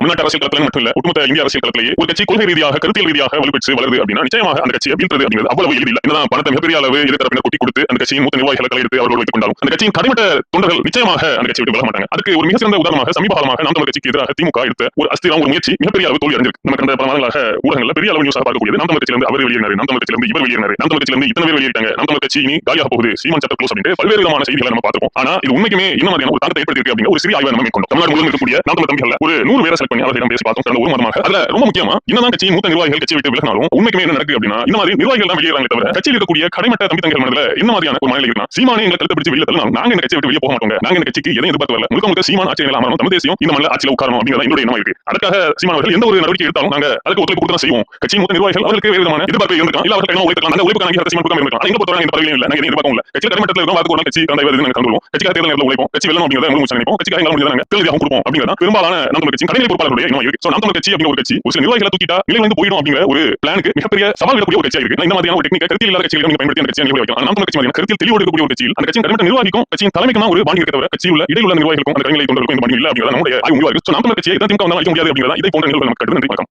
தமிழ்நாட்டு அரசியல் களத்தில் மட்டும் இல்ல ஒட்டுமொத்த இந்திய அரசியல் களத்திலேயே ஒரு கட்சி கொள்கை ரீதியாக கருத்தியல் ரீதியாக வலுப்பெற்று வளருது அப்படின்னா நிச்சயமாக அந்த கட்சியை வீழ்த்துறது அப்படிங்கிறது அவ்வளவு எளிதில்லை. என்னதான் பணத்தை மிகப்பெரிய அளவு எதிர்த்தரப்பினர் கொட்டி கொடுத்து அந்த கட்சியின் மூத்த நிர்வாகிகளை கலையெடுத்து அவர்கள் வைத்துக் கொண்டாலும் அந்த கட்சியின் கடைமட்ட தொண்டர்கள் நிச்சயமாக அந்த கட்சியை விட்டு விலக மாட்டாங்க. அதுக்கு ஒரு மிக சிறந்த உதாரணமாக சமீப காலமாக நாம் தமிழர் கட்சிக்கு எதிராக திமுக எடுத்த ஒரு அஸ்திரம் ஒரு முயற்சி மிகப்பெரிய அளவு தோல்வி அடைஞ்சிருக்கு. நம்ம கடந்த பல மாதங்களாக ஊடகங்கள்ல பெரிய அளவு நியூஸாக பார்க்கக்கூடியது நாம் தமிழர் கட்சியிலிருந்து அவர் வெளியினார் நாம் தமிழர் கட்சியிலிருந்து இவர் வெளியினார் நாம் தமிழர் கட்சியிலிருந்து இத்தனை பேர் வெளியிட்டாங்க நாம் தமிழர் கட்சி இனி காலியாக போகுது சீமான் சட்ட க்ளோஸ் அப்படின்ட்டு பல்வேறு விதமான செய்திகளை நம்ம பார்த்திருப்போம். ஆனா இது உண்மைக்குமே என்ன மாதிரியான ஒரு தாக்கத்தை ஏற்படுத்தி அப்படிங்கிற ஒரு சிறிய ஆய்வை நம்ம மேற்கொண்டோம். தமிழ்நாடு முழுவதும் இருக்கக்கூடிய நாம் தமிழ் தம்பிகள் ஒரு நூறு பேரை செலக்ட் பண்ணி அவர்களிடம் பேசி பார்த்தோம். கடந்த ஒரு மாதமாக. அதுல ரொம்ப முக்கியமா என்னதான் மூத்த நிர்வாகிகள் கட்சி விட்டு விலகினாலும் உண்மைக்குமே என்ன நடக்குது அப்படின்னா இந்த மாதிரி நிர்வாகிகள் தான் வெளியேறாங்களே தவிர கட்சியில் இருக்கக்கூடிய கடைமட்ட தம்பி தங்கள் மனதில் என்ன மாதிரியான ஒரு மனநிலை சீமானே எங்களை கழுத்து பிடிச்சு வெளியே தள்ளலாம் நாங்க இந்த விட்டு வெளியே போக மாட்டோங்க. நாங்க இந்த கட்சிக்கு எதையும் எதிர்பார்த்து வரல. முழுக்க முழுக்க சீமான் ஆட்சியில் அமரணும் தமிழ் தேசியம் இந்த மண்ணில் ஆட்சியில் உட்காரணும் அப்படிங்கிறத என்னுடைய எண்ணமா இருக்கு. அதுக்காக சீமான் அவர்கள் எந்த ஒரு நடவடிக்கை எடுத்தாலும் நாங்க அதுக்கு ஒத்துழைப்பு கொடுத்து செய்வோம். மூத்த நிர்வாகிகள் அவர்களுக்கு வேறு விதமான எதிர்பார்ப்பு இருந்திருக்கலாம் இல்ல அவர்கள் உழைக்கலாம் அந்த சீமான் கொடுக்காம எங்க பொறுத்தவரை இந்த இல்லை. நாங்க கடைமட்டத்தில் அதுக்கு ஒரு கட்சி கலந்து நாங்க கண்டுவோம் கட்சிக்காக தேர்தல் உழைப்போம். கட்சி வெள்ளம் அப்படிங்கிறத நினைப்போம் கட்சிக்காக எங்களால் நாங்க கொடுப்போம் அப்படிங்கிறத பெரும்பாலான நம்ம கட்சி பொறுப்பாளர்களுடைய இருக்கு. சோ கட்சி அப்படிங்கிற ஒரு கட்சி ஒரு சில நிர்வாகிகளை தூக்கிட்டா போயிடும் அப்படிங்கிற ஒரு பிளானுக்கு மிகப்பெரிய சவால் விடக்கூடிய ஒரு இருக்கு. இந்த மாதிரியான ஒரு கருத்தில் இல்லாத கட்சிகளை நீங்க பயன்படுத்தி அந்த கட்சியை கட்சி மாதிரியான கருத்தில் தெளிவோடு இருக்கக்கூடிய ஒரு கட்சியில் அந்த கட்சியின் நிர்வாகிக்கும் கட்சியின் தலைமைக்கு ஒரு பாண்டி இருக்க தவிர கட்சியில் உள்ள இடையுள்ள நிர்வாகிகளுக்கும் அந்த தொண்டர்களுக்கும் இந்த பாண்டி இல்லை அப்படிங்கிறத நம்முடைய ஆய்வு சோ கட்சியை இதான் திமுக வந்தாலும் அழிக்க முடியாது அப்படிங்கிறத இதை போன்ற நிகழ்வுகள் நமக்கு நன்றி வணக்கம்.